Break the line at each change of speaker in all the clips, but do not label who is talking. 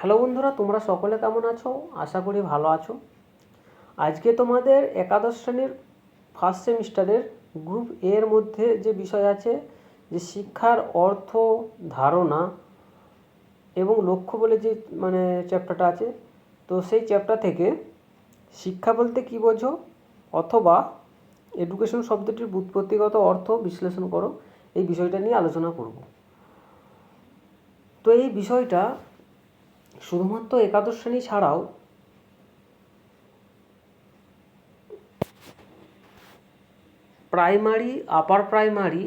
Hello বন্ধুরা, তোমরা সকলে কেমন আছো? আশা করি ভালো আছো। আজকে তোমাদের একাদশ শ্রেণির ফার্স্ট সেমিস্টারের গ্রুপ এর মধ্যে যে বিষয় আছে, যে শিক্ষার অর্থ ধারণা এবং লক্ষ্য বলে যে মানে চ্যাপ্টারটা আছে, তো সেই চ্যাপ্টার থেকে শিক্ষা বলতে কী বোঝো? অথবা এডুকেশন শব্দটির ব্যুৎপত্তিগত অর্থ বিশ্লেষণ করো। এই বিষয়টা নিয়ে আলোচনা করব। তো এই বিষয়টা শুধুমাত্র একাদশ শ্রেণি ছাড়াও primary, upper primary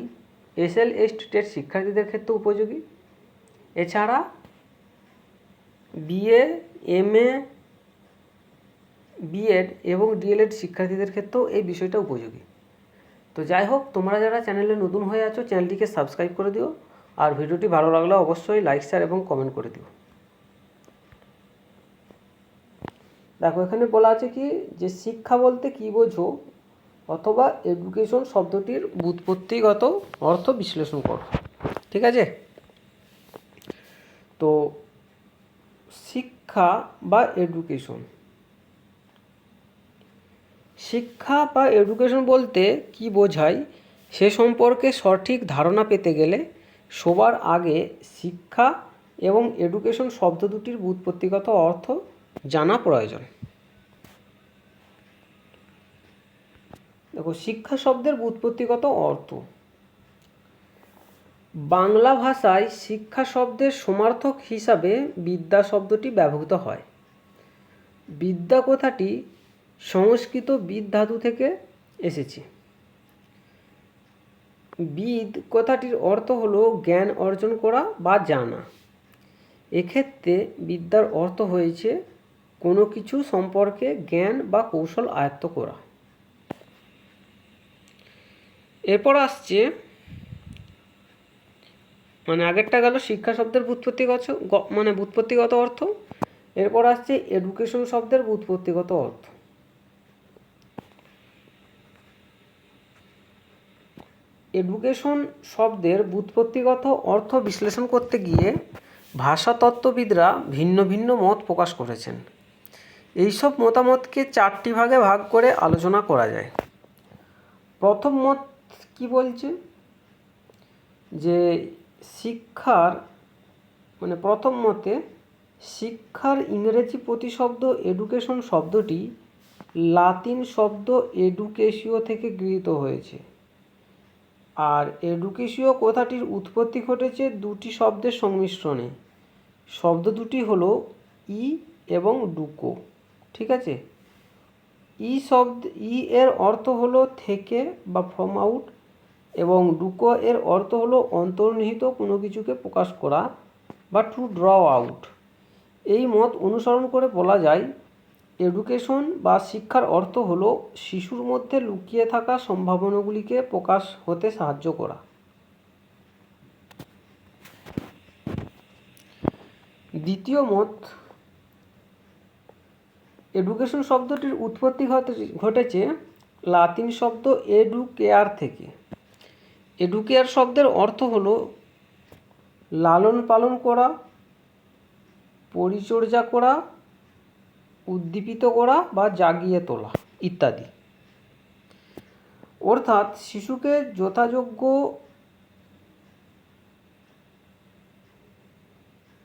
S L SL TET শিক্ষার্থীদের ক্ষেত্রে উপযোগী। এছাড়া বিএ, এমএ, বিএড এবং ডিএলএড শিক্ষার্থীদের ক্ষেত্রেও এই বিষয়টা উপযোগী। তো যাই হোক, তোমরা যারা চ্যানেলে নতুন হয়ে আছো, চ্যানেলটিকে সাবস্ক্রাইব করে দিও। আর ভিডিওটি ভালো লাগলে অবশ্যই লাইক, শেয়ার এবং কমেন্ট করে দিও। দেখো, এখানে বলা আছে কি, যে শিক্ষা বলতে কী বোঝো, অথবা এডুকেশন শব্দটির ব্যুৎপত্তিগত অর্থ বিশ্লেষণ করো। ঠিক আছে? তো শিক্ষা বা এডুকেশন শিক্ষা বা এডুকেশন বলতে কি বোঝায়, সে সম্পর্কে সঠিক ধারণা পেতে গেলে সবার আগে শিক্ষা এবং এডুকেশন শব্দ দুটির ব্যুৎপত্তিগত অর্থ জানা প্রয়োজন। দেখো, শিক্ষা শব্দের উৎপত্তিগত অর্থ। বাংলা ভাষায় শিক্ষা শব্দের সমার্থক হিসাবে বিদ্যা শব্দটি ব্যবহৃত হয়। বিদ্যা কথাটি সংস্কৃত বিদ ধাতু থেকে এসেছে। বিদ কথাটির অর্থ হলো জ্ঞান অর্জন করা বা জানা। এক্ষেত্রে বিদ্যার অর্থ হয়েছে কোনো কিছু সম্পর্কে জ্ঞান বা কৌশল আয়ত্ত করা। এরপর আসছে মানে আগেরটা গেল শিক্ষা শব্দের ব্যুৎপত্তিগত মানে ব্যুৎপত্তিগত অর্থ। এরপর আসছে এডুকেশন শব্দের ব্যুৎপত্তিগত অর্থ। এডুকেশন শব্দের ব্যুৎপত্তিগত অর্থ বিশ্লেষণ করতে গিয়ে ভাষাতত্ত্ববিদরা ভিন্ন ভিন্ন মত প্রকাশ করেছেন। এইসব মতামতকে চারটি ভাগে ভাগ করে আলোচনা করা যায়। প্রথম মত কি বলছে? যে শিক্ষার মানে প্রথম মতে শিক্ষার ইংরেজি প্রতিশব্দ এডুকেশন শব্দটি লাতিন শব্দ এডুকেশিও থেকে গৃহীত হয়েছে। আর এডুকেশীয় কথাটির উৎপত্তি ঘটেছে দুটি শব্দের সংমিশ্রণে। শব্দ দুটি হলো ই এবং ডুকো। ঠিক আছে? ই শব্দ, ই এর অর্থ হলো থেকে বা ফ্রম আউট এবং ডুকো এর অর্থ হলো অন্তর্নিহিত কোনো কিছুকে প্রকাশ করা বা টু ড্র আউট এই মত অনুসরণ করে বলা যায় এডুকেশন বা শিক্ষার অর্থ হলো শিশুর মধ্যে লুকিয়ে থাকা সম্ভাবনাগুলিকে প্রকাশ হতে সাহায্য করা। দ্বিতীয় মত এডুকেশন শব্দটির উৎপত্তি ঘটেছে লাতিন শব্দ এডুকেয়ার থেকে। এডুকেয়ার শব্দের অর্থ হলো লালন পালন করা, পরিচর্যা করা, উদ্দীপিত করা বা জাগিয়ে তোলা ইত্যাদি। অর্থাৎ শিশুকে যথাযোগ্য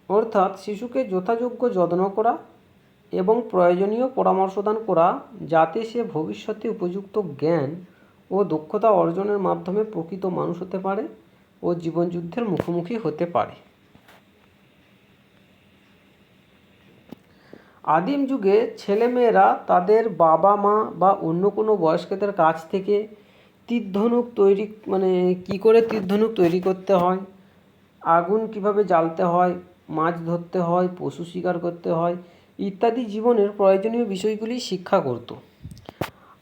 অর্থাৎ শিশুকে যথাযোগ্য যত্ন করা এবং প্রয়োজনীয় পরামর্শদান করা যাতে সে ভবিষ্যতে উপযুক্ত জ্ঞান ও দক্ষতা অর্জনের মাধ্যমে প্রকৃত মানুষ হতে পারে ও জীবনযুদ্ধের মুখোমুখি হতে পারে। আদিম যুগে ছেলেমেয়েরা তাদের বাবা মা বা অন্য কোনো বয়স্কদের কাছ থেকে তীরধনুক তৈরি মানে কি করে তীর্ধনুক তৈরি করতে হয়, আগুন কীভাবে জ্বালতে হয়, মাছ ধরতে হয়, পশু শিকার করতে হয় ইত্যাদি জীবনের প্রয়োজনীয় বিষয়গুলি শিক্ষা করত।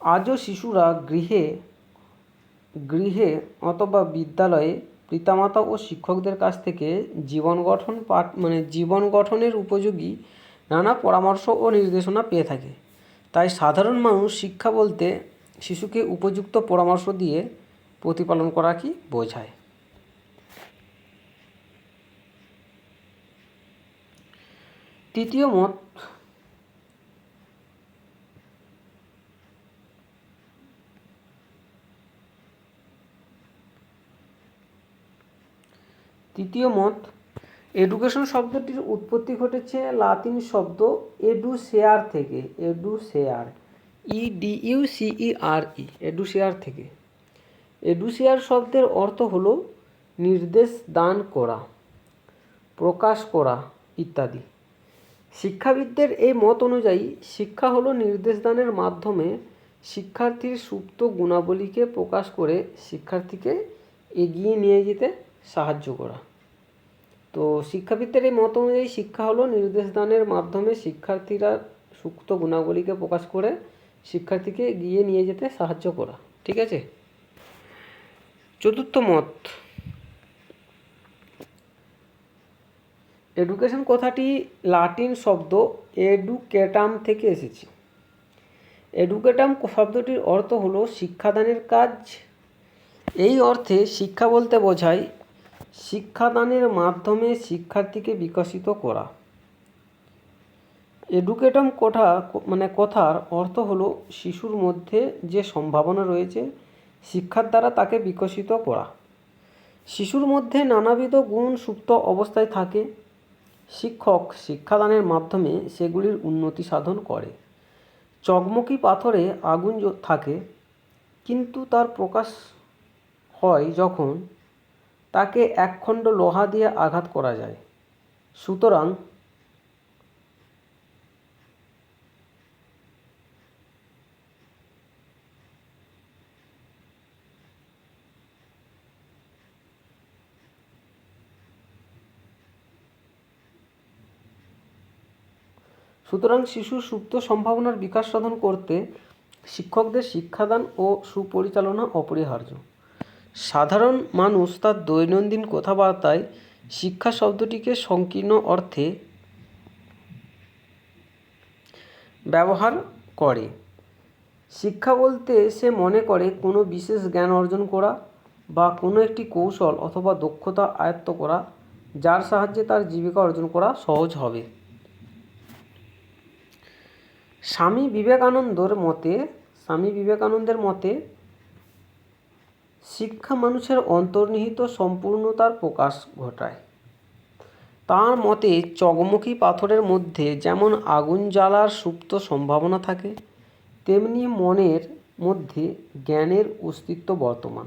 আজও শিশুরা গৃহে গৃহে অথবা বিদ্যালয়ে পিতামাতা ও শিক্ষকদের কাছ থেকে জীবন গঠন পাঠ মানে জীবন গঠনের উপযোগী নানা পরামর্শ ও নির্দেশনা পেয়ে থাকে। তাই সাধারণ মানুষ শিক্ষা বলতে শিশুকে উপযুক্ত পরামর্শ দিয়ে প্রতিপালন করা কি বোঝায়। তৃতীয় মত তৃতীয় মত এডুকেশন শব্দটির উৎপত্তি ঘটেছে লাতিন শব্দ এডুসেয়ার থেকে এডুসেয়ার ই ডি ইউ সিই আর ই এডুসেয়ার থেকে। এডুসেয়ার শব্দের অর্থ হলো নির্দেশ দান করা, প্রকাশ করা ইত্যাদি। শিক্ষাবিদদের এই মত অনুযায়ী শিক্ষা হলো নির্দেশদানের মাধ্যমে শিক্ষার্থীর সুপ্ত গুণাবলীকে প্রকাশ করে শিক্ষার্থীকে এগিয়ে নিয়ে যেতে সাহায্য করা। তো শিক্ষাবিদদের এই মত অনুযায়ী শিক্ষা হলো নির্দেশদানের মাধ্যমে শিক্ষার্থীরা সুপ্ত গুণাবলীকে প্রকাশ করে শিক্ষার্থীকে এগিয়ে নিয়ে যেতে সাহায্য করা। ঠিক আছে? চতুর্থ মত এডুকেশন কথাটি লাটিন শব্দ এডুকেটাম থেকে এসেছে। এডুকেটাম শব্দটির অর্থ হলো শিক্ষাদানের কাজ। এই অর্থে শিক্ষা বলতে বোঝায় শিক্ষাদানের মাধ্যমে শিক্ষার্থীকে বিকশিত করা। এডুকেটম কথা মানে কথার অর্থ হলো শিশুর মধ্যে যে সম্ভাবনা রয়েছে, শিক্ষার দ্বারা তাকে বিকশিত করা। শিশুর মধ্যে নানাবিধ গুণ সুপ্ত অবস্থায় থাকে। শিক্ষক শিক্ষাদানের মাধ্যমে সেগুলির উন্নতি সাধন করে। চকমকি পাথরে আগুন থাকে, কিন্তু তার প্রকাশ হয় যখন তাকে একখণ্ড লোহা দিয়ে আঘাত করা যায়। সুতরাং সুতরাং শিশুর সুপ্ত সম্ভাবনার বিকাশ সাধন করতে শিক্ষকদের শিক্ষাদান ও সুপরিচালনা অপরিহার্য। সাধারণ মানুষ তার দৈনন্দিন কথাবার্তায় শিক্ষা শব্দটিকে সংকীর্ণ অর্থে ব্যবহার করে। শিক্ষা বলতে সে মনে করে কোনো বিশেষ জ্ঞান অর্জন করা বা কোনো একটি কৌশল অথবা দক্ষতা আয়ত্ত করা, যার সাহায্যে তার জীবিকা অর্জন করা সহজ হবে। স্বামী বিবেকানন্দর মতে, স্বামী বিবেকানন্দের মতে, শিক্ষা মানুষের অন্তর্নিহিত সম্পূর্ণতার প্রকাশ ঘটায়। তার মতে চকমকি পাথরের মধ্যে যেমন আগুন জ্বালার সুপ্ত সম্ভাবনা থাকে, তেমনি মনের মধ্যে জ্ঞানের অস্তিত্ব বর্তমান।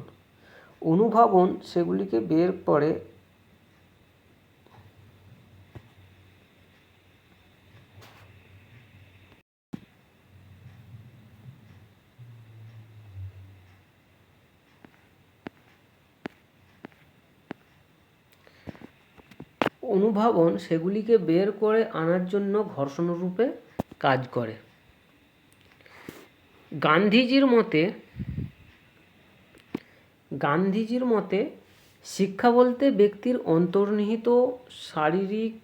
অনুভাবন সেগুলিকে বের করে অনুভাবন সেগুলিকে বের করে আনার জন্য ঘর্ষণরূপে কাজ করে। গান্ধীজির মতে গান্ধীজির মতে শিক্ষা বলতে ব্যক্তির অন্তর্নিহিত শারীরিক,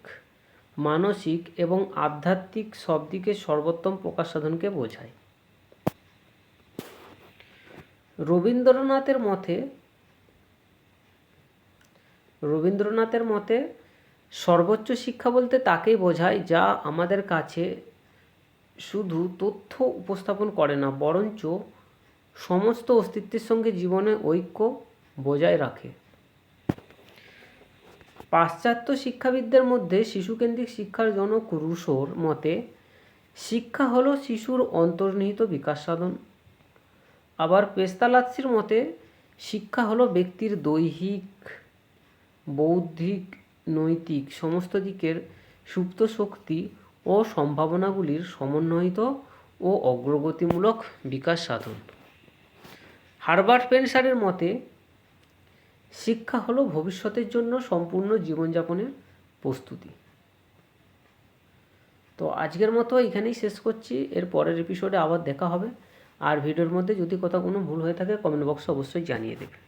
মানসিক এবং আধ্যাত্মিক সব দিকে সর্বোত্তম প্রকাশ সাধনকে বোঝায়। রবীন্দ্রনাথের মতে রবীন্দ্রনাথের মতে সর্বোচ্চ শিক্ষা বলতে তাকেই বোঝায় যা আমাদের কাছে শুধু তথ্য উপস্থাপন করে না, বরঞ্চ সমস্ত অস্তিত্বের সঙ্গে জীবনে ঐক্য বজায় রাখে। পাশ্চাত্য শিক্ষাবিদদের মধ্যে শিশুকেন্দ্রিক শিক্ষার জনক রুশোর মতে, শিক্ষা হলো শিশুর অন্তর্নিহিত বিকাশ সাধন। আবার পেস্তালাৎসির মতে, শিক্ষা হলো ব্যক্তির দৈহিক, বৌদ্ধিক নৈতিক সমস্ত দিকের সুপ্ত শক্তি ও সম্ভাবনাগুলির সমন্বয়িত ও অগ্রগতিমূলক বিকাশ সাধন। হারবার্ট পেনসারের মতে, শিক্ষা হলো ভবিষ্যতের জন্য সম্পূর্ণ জীবনযাপনের প্রস্তুতি। তো আজকের মতো এখানেই শেষ করছি। এর পরের এপিসোডে আবার দেখা হবে। আর ভিডিওর মধ্যে যদি কোথাও কোনো ভুল হয়ে থাকে কমেন্ট বক্সে অবশ্যই জানিয়ে দেবে।